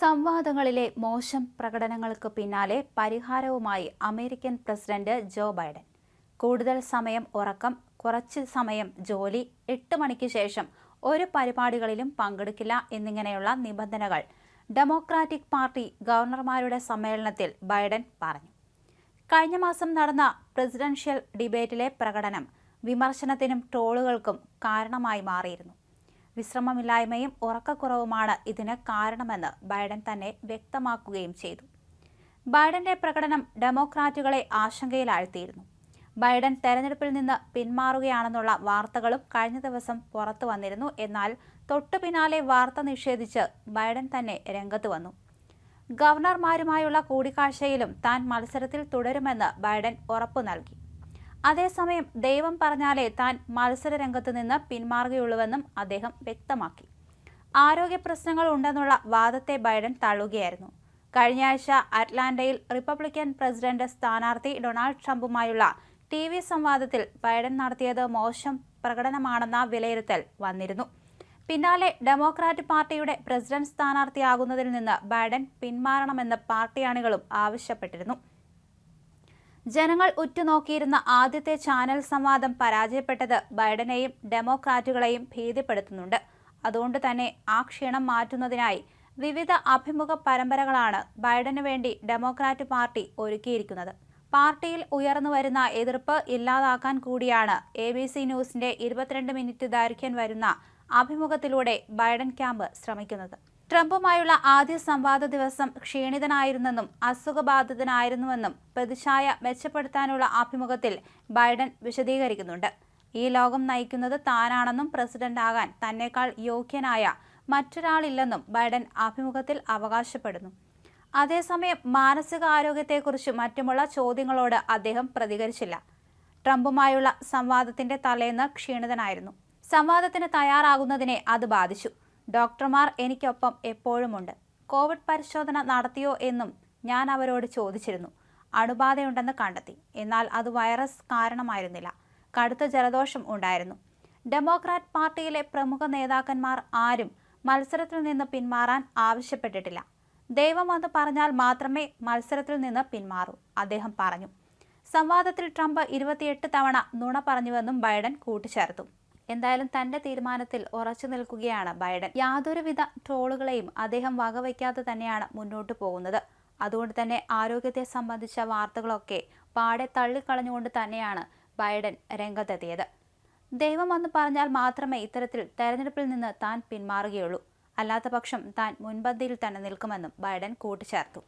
സംവാദങ്ങളിലെ മോശം പ്രകടനങ്ങൾക്ക് പിന്നാലെ പരിഹാരവുമായി അമേരിക്കൻ പ്രസിഡന്റ് ജോ ബൈഡൻ. കൂടുതൽ സമയം ഉറക്കം കുറച്ച് സമയം ജോലി എട്ട് മണിക്ക് ശേഷം ഒരു പരിപാടികളിലും പങ്കെടുക്കില്ല എന്നിങ്ങനെയുള്ള നിബന്ധനകൾ ഡെമോക്രാറ്റിക് പാർട്ടി ഗവർണർമാരുടെ സമ്മേളനത്തിൽ ബൈഡൻ പറഞ്ഞു. കഴിഞ്ഞ മാസം നടന്ന പ്രസിഡൻഷ്യൽ ഡിബേറ്റിലെ പ്രകടനം വിമർശനത്തിനും ട്രോളുകൾക്കും കാരണമായി മാറിയിരുന്നു. വിശ്രമമില്ലായ്മയും ഉറക്കക്കുറവുമാണ് ഇതിന് കാരണമെന്ന് ബൈഡൻ തന്നെ വ്യക്തമാക്കുകയും ചെയ്തു. ബൈഡന്റെ പ്രകടനം ഡെമോക്രാറ്റുകളെ ആശങ്കയിലാഴ്ത്തിയിരുന്നു. ബൈഡൻ തെരഞ്ഞെടുപ്പിൽ നിന്ന് പിന്മാറുകയാണെന്നുള്ള വാർത്തകളും കഴിഞ്ഞ ദിവസം പുറത്തു വന്നിരുന്നു. എന്നാൽ തൊട്ടു പിന്നാലെ വാർത്ത നിഷേധിച്ച് ബൈഡൻ തന്നെ രംഗത്ത് വന്നു. ഗവർണർമാരുമായുള്ള കൂടിക്കാഴ്ചയിലും താൻ മത്സരത്തിൽ തുടരുമെന്ന് ബൈഡൻ ഉറപ്പു നൽകി. അതേസമയം ദൈവം പറഞ്ഞാലേ താൻ മത്സര രംഗത്ത് നിന്ന് പിന്മാറുകയുള്ളൂവെന്നും അദ്ദേഹം വ്യക്തമാക്കി. ആരോഗ്യ പ്രശ്നങ്ങൾ ഉണ്ടെന്നുള്ള വാദത്തെ ബൈഡൻ തള്ളുകയായിരുന്നു. കഴിഞ്ഞയാഴ്ച അറ്റ്ലാന്റയിൽ റിപ്പബ്ലിക്കൻ പ്രസിഡന്റ് സ്ഥാനാർത്ഥി ഡൊണാൾഡ് ട്രംപുമായുള്ള ടി വി സംവാദത്തിൽ ബൈഡൻ നടത്തിയത് മോശം പ്രകടനമാണെന്ന വിലയിരുത്തൽ വന്നിരുന്നു. പിന്നാലെ ഡെമോക്രാറ്റ് പാർട്ടിയുടെ പ്രസിഡന്റ് സ്ഥാനാർത്ഥിയാകുന്നതിൽ നിന്ന് ബൈഡൻ പിന്മാറണമെന്ന് പാർട്ടി അണികളും ആവശ്യപ്പെട്ടിരുന്നു. ജനങ്ങൾ ഉറ്റുനോക്കിയിരുന്ന ആദ്യത്തെ ചാനൽ സംവാദം പരാജയപ്പെട്ടത് ബൈഡനെയും ഡെമോക്രാറ്റുകളെയും ഭീതിപ്പെടുത്തുന്നുണ്ട്. അതുകൊണ്ട് തന്നെ ആ ക്ഷീണം മാറ്റുന്നതിനായി വിവിധ അഭിമുഖ പരമ്പരകളാണ് ബൈഡന് വേണ്ടി ഡെമോക്രാറ്റ് പാർട്ടി ഒരുക്കിയിരിക്കുന്നത്. പാർട്ടിയിൽ ഉയർന്നു വരുന്ന എതിർപ്പ് ഇല്ലാതാക്കാൻ കൂടിയാണ് എ ബി സി ന്യൂസിന്റെ ഇരുപത്തിരണ്ട് മിനിറ്റ് ദൈർഘ്യം വരുന്ന അഭിമുഖത്തിലൂടെ ബൈഡൻ ക്യാമ്പ് ശ്രമിക്കുന്നത്. ട്രംപുമായുള്ള ആദ്യ സംവാദ ദിവസം ക്ഷീണിതനായിരുന്നെന്നും അസുഖബാധിതനായിരുന്നുവെന്നും പ്രതിച്ഛായ മെച്ചപ്പെടുത്താനുള്ള അഭിമുഖത്തിൽ ബൈഡൻ വിശദീകരിക്കുന്നുണ്ട്. ഈ ലോകം നയിക്കുന്നത് താനാണെന്നും പ്രസിഡന്റ് ആകാൻ തന്നെക്കാൾ യോഗ്യനായ മറ്റൊരാളില്ലെന്നും ബൈഡൻ അഭിമുഖത്തിൽ അവകാശപ്പെടുന്നു. അതേസമയം മാനസികാരോഗ്യത്തെക്കുറിച്ച് മറ്റുമുള്ള ചോദ്യങ്ങളോട് അദ്ദേഹം പ്രതികരിച്ചില്ല. ട്രംപുമായുള്ള സംവാദത്തിന്റെ തലേന്ന് ക്ഷീണിതനായിരുന്നു. സംവാദത്തിന് തയ്യാറാകുന്നതിനെ അത് ബാധിച്ചു. ഡോക്ടർമാർ എനിക്കൊപ്പം എപ്പോഴുമുണ്ട്. കോവിഡ് പരിശോധന നടത്തിയോ എന്നും ഞാൻ അവരോട് ചോദിച്ചിരുന്നു. അണുബാധയുണ്ടെന്ന് കണ്ടെത്തി. എന്നാൽ അത് വൈറസ് കാരണമായിരുന്നില്ല. കടുത്ത ജലദോഷം ഉണ്ടായിരുന്നു. ഡെമോക്രാറ്റ് പാർട്ടിയിലെ പ്രമുഖ നേതാക്കന്മാർ ആരും മത്സരത്തിൽ നിന്ന് പിന്മാറാൻ ആവശ്യപ്പെട്ടിട്ടില്ല. ദൈവം വന്ന് പറഞ്ഞാൽ മാത്രമേ മത്സരത്തിൽ നിന്ന് പിന്മാറൂ അദ്ദേഹം പറഞ്ഞു. സംവാദത്തിൽ ട്രംപ് ഇരുപത്തിയെട്ട് തവണ നുണ പറഞ്ഞുവെന്നും ബൈഡൻ കൂട്ടിച്ചേർത്തു. എന്തായാലും തന്റെ തീരുമാനത്തിൽ ഉറച്ചു നിൽക്കുകയാണ് ബൈഡൻ. യാതൊരുവിധ ട്രോളുകളെയും അദ്ദേഹം വകവയ്ക്കാതെ തന്നെയാണ് മുന്നോട്ട് പോകുന്നത്. അതുകൊണ്ട് തന്നെ ആരോഗ്യത്തെ സംബന്ധിച്ച വാർത്തകളൊക്കെ പാടെ തള്ളിക്കളഞ്ഞുകൊണ്ട് തന്നെയാണ് ബൈഡൻ രംഗത്തെത്തിയത്. ദൈവം വന്ന് പറഞ്ഞാൽ മാത്രമേ ഇത്തരത്തിൽ തെരഞ്ഞെടുപ്പിൽ നിന്ന് താൻ പിന്മാറുകയുള്ളൂ. അല്ലാത്ത പക്ഷം താൻ മുൻപന്തിയിൽ തന്നെ നിൽക്കുമെന്നും ബൈഡൻ കൂട്ടിച്ചേർത്തു.